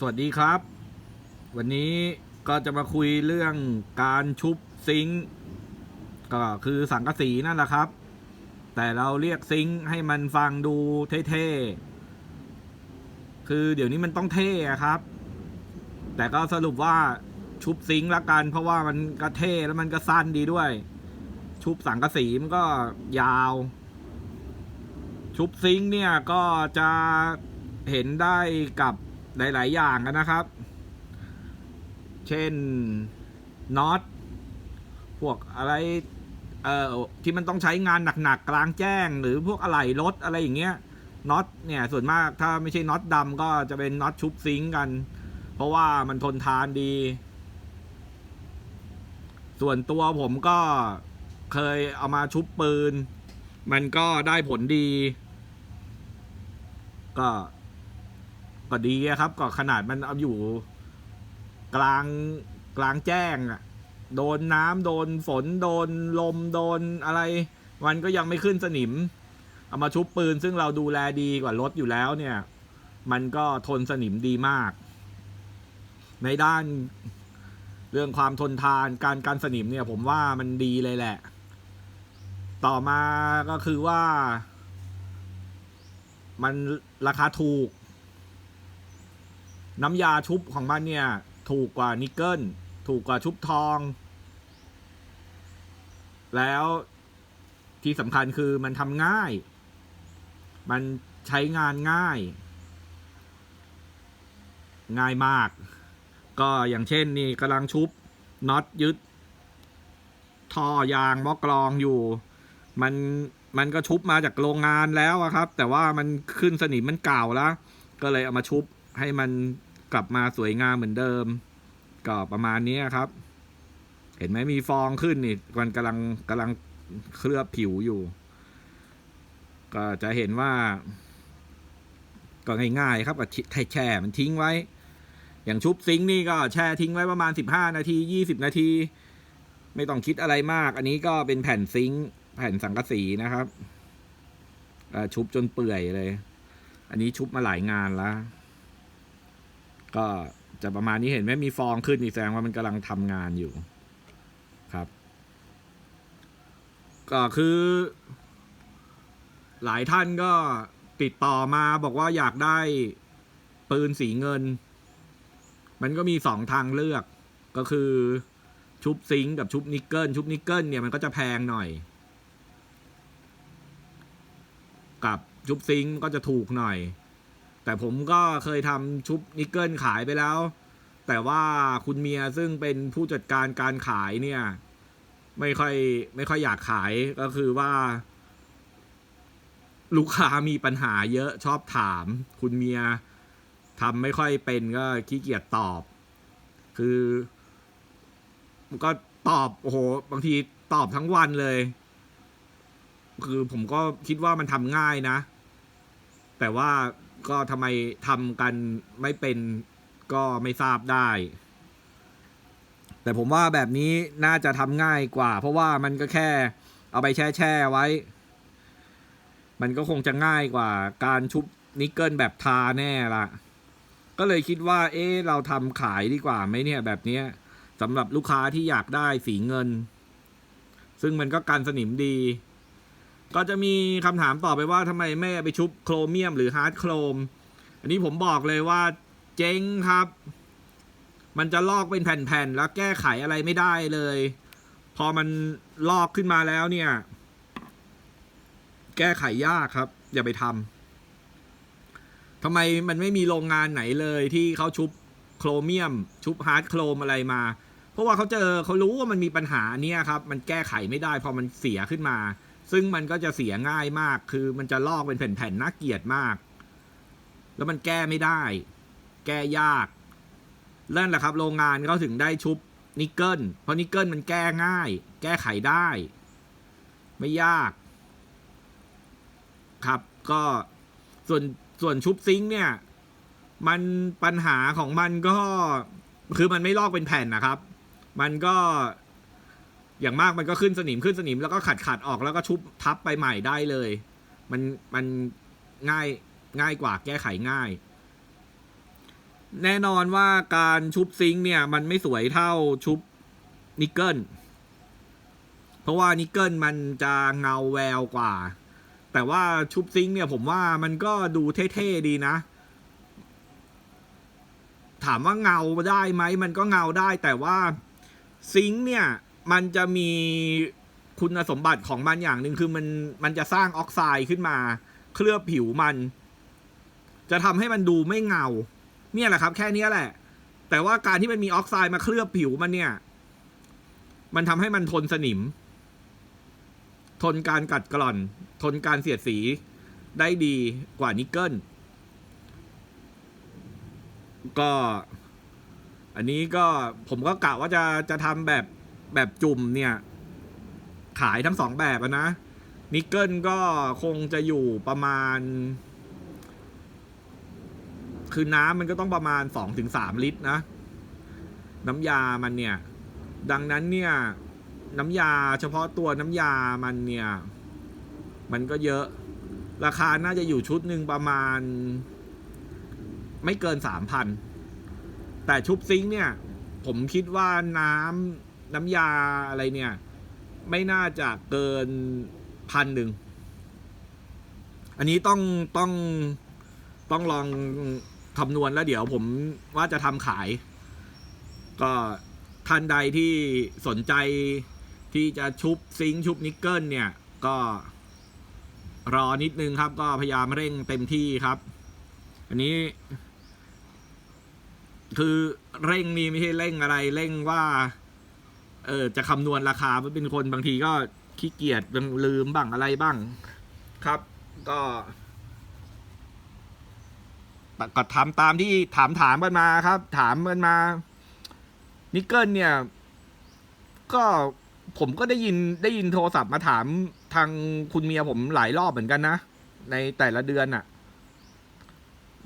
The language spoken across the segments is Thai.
สวัสดีครับ วันนี้ก็จะมาคุยเรื่องการชุบซิงค์ก็คือสังกะสีนั่นแหละครับ แต่เราเรียกซิงค์ให้มันฟังดูเท่ๆ คือเดี๋ยวนี้มันต้องเท่ครับ แต่ก็สรุปว่าชุบซิงค์ละกัน เพราะว่ามันก็เท่แล้วมันก็สั้นดีด้วย ชุบสังกะสีมันก็ยาว ชุบซิงค์เนี่ยก็จะเห็นได้กับ หลาย ๆ อย่างกันนะครับ เช่นน็อตพวกอะไรเอ่อที่มันต้องใช้งานหนัก ๆ กลางแจ้ง หรือพวกอะไหล่รถอะไรอย่างเงี้ยน็อตเนี่ยส่วนมากถ้าไม่ใช่น็อตดำก็จะเป็นน็อตชุบซิงกัน เพราะว่ามันทนทานดี ส่วนตัวผมก็เคยเอามาชุบปืน มันก็ได้ผลดี ก็ ก็ดีครับ ก็ขนาดมันเอาอยู่ กลางกลางแจ้งอะโดนน้ำโดนฝนโดนลมโดนอะไร มันก็ยังไม่ขึ้นสนิม เอามาชุบปืนซึ่งเราดูแลดีกว่ารถอยู่แล้วเนี่ย มันก็ทนสนิมดีมาก ในด้านเรื่องความทนทานการกันสนิมเนี่ย ผมว่ามันดีเลยแหละ ต่อมาก็คือว่า มันราคาถูก น้ำยาชุบของมันเนี่ย ถูกกว่านิกเกิลถูกกว่าชุบทอง แล้วที่สำคัญคือมันทำง่าย มันใช้งานง่าย ง่ายมาก ก็อย่างเช่นนี่กำลังชุบน็อตยึด ท่อยางมอกรองอยู่ มันมันก็ชุบมาจากโรงงานแล้วครับ แต่ว่ามันขึ้นสนิมมันเก่าแล้ว ก็เลยเอามาชุบให้มัน กลับมาสวยงามเหมือนเดิม ก็ประมาณนี้ครับ เห็นไหมมีฟองขึ้นนี่มันกำลังกำลังเคลือบผิวอยู่ ก็จะเห็นว่า ก็ง่ายๆครับกับแช่มันทิ้งไว้ อย่างชุบซิงค์นี่ก็แช่ทิ้งไว้ประมาณสิบห้านาทียี่สิบนาที ไม่ต้องคิดอะไรมาก อันนี้ก็เป็นแผ่นซิงค์แผ่นสังกะสีนะครับชุบจนเปื่อยเลย อันนี้ชุบมาหลายงานแล้ว ก็จะประมาณนี้เห็นไหมมีฟองขึ้นนี่แสดงว่ามันกำลังทำงานอยู่ครับ ก็คือ หลายท่านก็ติดต่อมาบอกว่าอยากได้ปืนสีเงิน มันก็มีสองทางเลือกก็คือชุบซิงกับชุบนิกเกิลชุบนิกเกิลเนี่ยมันก็จะแพงหน่อย กับชุบซิงก็จะถูกหน่อย แต่ผมก็เคยทำชุบนิกเกิลขายไปแล้ว แต่ว่าคุณเมียซึ่งเป็นผู้จัดการการขายเนี่ย ไม่ค่อยไม่ค่อยอยากขายก็คือว่า ลูกค้ามีปัญหาเยอะชอบถาม คุณเมียทำไม่ค่อยเป็นก็ขี้เกียจตอบ คือก็ตอบโอ้โหบางทีตอบทั้งวันเลย คือผมก็คิดว่ามันทำง่ายนะ แต่ว่า ก็ทำไมทำกันไม่เป็นก็ไม่ทราบได้ แต่ผมว่าแบบนี้น่าจะทำง่ายกว่า เพราะว่ามันก็แค่เอาไปแช่แช่ไว้ มันก็คงจะง่ายกว่า การชุบนิกเกิลแบบทาแน่ละก็เลยคิดว่า เอ๊ะเราทำขายดีกว่าไหมเนี่ยแบบเนี้ยสำหรับลูกค้าที่อยากได้สีเงิน ซึ่งมันก็กันสนิมดี ก็จะมีคำถามต่อไปว่าทำไมไม่ไปชุบโครเมียมหรือฮาร์ดโครม อันนี้ผมบอกเลยว่าเจ๊งครับ มันจะลอกเป็นแผ่นๆ แล้วแก้ไขอะไรไม่ได้เลย พอมันลอกขึ้นมาแล้วเนี่ย แก้ไขยากครับ อย่าไปทำทำไมมันไม่มีโรงงานไหนเลยที่เขาชุบโครเมียม ชุบฮาร์ดโครมอะไรมา เพราะว่าเขาเจอเขารู้ว่ามันมีปัญหาเนี้ยครับ มันแก้ไขไม่ได้ พอมันเสียขึ้นมา ซึ่งมันก็จะเสียง่ายมาก คือมันจะลอกเป็นแผ่นๆน่าเกลียดมาก แล้วมันแก้ไม่ได้ แก้ยากนั่นแหละครับ โรงงานเขาถึงได้ชุบนิกเกิล เพราะนิกเกิลมันแก้ง่าย แก้ไขได้ ไม่ยาก ครับ ก็ส่วนส่วนชุบซิงค์เนี่ย มันปัญหาของมันก็ คือมันไม่ลอกเป็นแผ่นนะครับ มันก็ อย่างมากมันก็ขึ้นสนิมขึ้นสนิมแล้วก็ขัดขัดออกแล้วก็ชุบทับไปใหม่ได้เลย มันมันง่ายง่ายกว่าแก้ไขง่าย แน่นอนว่าการชุบซิงค์เนี่ย มันไม่สวยเท่าชุบนิกเกิลเพราะว่านิกเกิลมันจะเงาแววกว่า แต่ว่าชุบซิงค์เนี่ยผมว่ามันก็ดูเท่ๆดีนะ ถามว่าเงาได้ไหมมันก็เงาได้แต่ว่าซิงค์เนี่ย มันจะมีคุณสมบัติของมันอย่างหนึ่งคือมันมันจะสร้างออกไซด์ขึ้นมา เคลือบผิวมัน จะทำให้มันดูไม่เงา เนี่ยแหละครับ แค่นี้แหละ แต่ว่าการที่มันมีออกไซด์มาเคลือบผิวมันเนี่ย มันทำให้มันทนสนิม ทนการกัดกร่อน ทนการเสียดสีได้ดีกว่านิกเกิลก็ อันนี้ก็ผมก็กะว่าจะจะทำแบบ แบบจุ่มเนี่ย ขายทั้งสองแบบนะนิกเกิลก็คงจะอยู่ประมาณ คือน้ำมันก็ต้องประมาณสองถึงสามลิตรนะ น้ำยามันเนี่ย ดังนั้นเนี่ย น้ำยาเฉพาะตัวน้ำยามันเนี่ย มันก็เยอะ ราคาน่าจะอยู่ชุดหนึ่งประมาณ ไม่เกินสามพันแต่ชุบซิงค์เนี่ย ผมคิดว่าน้ำ น้ำยาอะไรเนี่ย ไม่น่าจะเกินพันหนึ่ง อันนี้ต้องต้องต้องลองคำนวณแล้วเดี๋ยวผมว่าจะทำขาย ก็ท่านใดที่สนใจที่จะชุบซิงชุบนิกเกิลเนี่ย ก็รอนิดนึงครับ ก็พยายามเร่งเต็มที่ครับ อันนี้ คือเร่งนี่ไม่ใช่เร่งอะไรเร่งว่า เออจะคำนวณราคาเพราะเป็นคนบางทีก็ขี้เกียจบางลืมบ้างอะไรบ้าง ครับ ก็ก็ทำตามที่ถามถามกันมาครับ ถามกันมา นิกเกิลเนี่ย ก็ผมก็ได้ยินได้ยินโทรศัพท์มาถามทางคุณเมียผมหลายรอบเหมือนกันนะ ในแต่ละเดือนอะ่ะ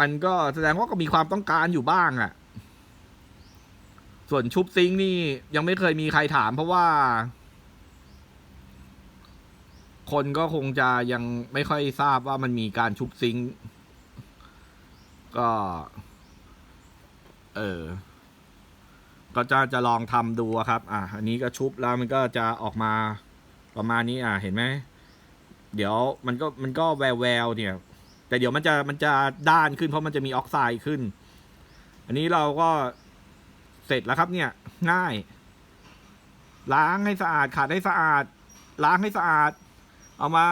มันก็แสดงว่าก็มีความต้องการอยู่บ้างอะ่ะ ส่วนชุบซิงค์นี่ยังไม่เคยมีใครถามเพราะว่า คนก็คงจะยังไม่ค่อยทราบว่ามันมีการชุบซิงค์ก็ เออ ก็จะจะลองทำดูครับ อะ อันนี้ก็ชุบแล้วมันก็จะออกมาประมาณนี้ อะ เห็นไหม เดี๋ยวมันก็มันก็แววแววเนี่ย แต่เดี๋ยวมันจะมันจะด้านขึ้นเพราะมันจะมีออกไซด์ขึ้น อันนี้เราก็ เสร็จแล้วครับเนี่ย ง่าย ล้างให้สะอาดขัดให้สะอาด ล้างให้สะอาด เอามา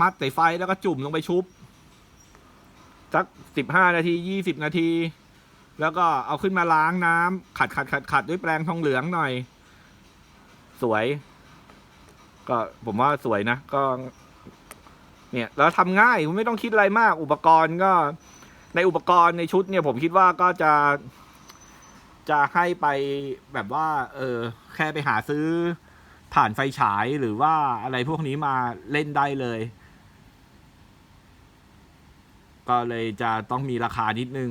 มัดใส่ไฟแล้วก็จุ่มลงไปชุบสักสิบห้านาทียี่สิบนาที แล้วก็เอาขึ้นมาล้างน้ำขัดขัดขัดขัดด้วยแปรงทองเหลืองหน่อย สวย ก็ผมว่าสวยนะก็ เนี่ยแล้วทำง่ายคุณไม่ต้องคิดอะไรมาก อุปกรณ์ก็ ในอุปกรณ์ในชุดเนี่ย ผมคิดว่าก็จะ จะให้ไปแบบว่า เออ แค่ไปหาซื้อถ่านไฟฉายหรือว่าอะไรพวกนี้มาเล่นได้เลย ก็เลยจะต้องมีราคานิดนึง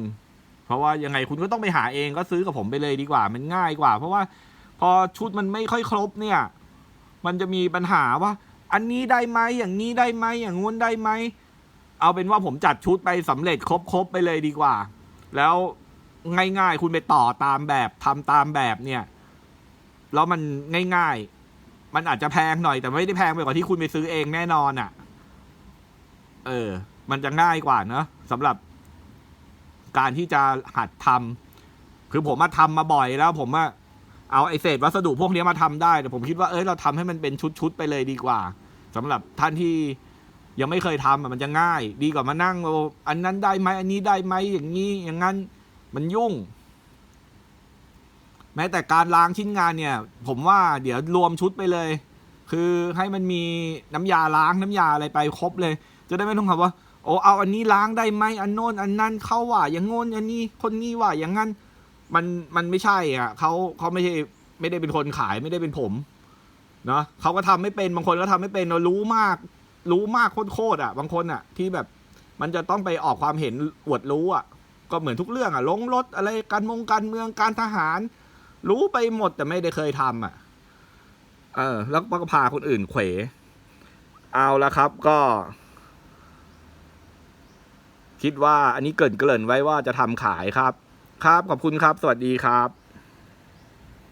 เพราะว่ายังไงคุณก็ต้องไปหาเองก็ซื้อกับผมไปเลยดีกว่า มันง่ายกว่า เพราะว่าพอชุดมันไม่ค่อยครบเนี่ย มันจะมีปัญหาว่า อันนี้ได้ไหมอย่างนี้ได้ไหมอย่างงู้นได้ไหมเอาเป็นว่าผมจัดชุดไปสำเร็จครบๆไปเลยดีกว่า แล้ว ง่าย ๆ คุณไปต่อตามแบบทำตามแบบเนี่ย แล้วมันง่าย ๆ มันอาจจะแพงหน่อย แต่ไม่ได้แพงไปกว่าที่คุณไปซื้อเองแน่นอนอะ เออ มันจะง่ายกว่าเนอะสำหรับ การที่จะหัดทำคือผมมาทำมาบ่อยแล้ว ผมว่าเอาไอเศษวัสดุพวกนี้มาทำได้แต่ผมคิดว่าเอ้ยเราทำให้มันเป็นชุดๆไปเลยดีกว่าสำหรับท่านที่ยังไม่เคยทำมันจะง่าย ดีกว่ามานั่งอันนั้นได้ไหมอันนี้ได้ไหมอย่างนี้อย่างนั้น มันยุ่ง แม้แต่การล้างชิ้นงานเนี่ย ผมว่าเดี๋ยวรวมชุดไปเลย คือให้มันมีน้ำยาล้างน้ำยาอะไรไปครบเลย จะได้ไม่ต้องคำว่า โอ้เอาอันนี้ล้างได้ไหมอันโน้นอันนั้นเขาว่าอย่างโน้นอันนี้คนนี้ว่าอย่างนั้น มันมันไม่ใช่อะเขาเขาไม่ใช่ไม่ได้เป็นคนขายไม่ได้เป็นผมเนาะเขาก็ทำไม่เป็นบางคนก็ทำไม่เป็นเรารู้มาก รู้มากโคตรๆอะ บางคนอะ ที่แบบมันจะต้องไปออกความเห็นอวดรู้อะ ก็เหมือนทุกเรื่องอะลงรถอะไรการมงการเมืองการทหาร รู้ไปหมดแต่ไม่ได้เคยทำอะ เออ แล้วก็พาคนอื่นเขวเอาละครับก็ คิดว่าอันนี้เกินเกริ่นไว้ว่าจะทำขายครับ ครับขอบคุณครับ สวัสดีครับ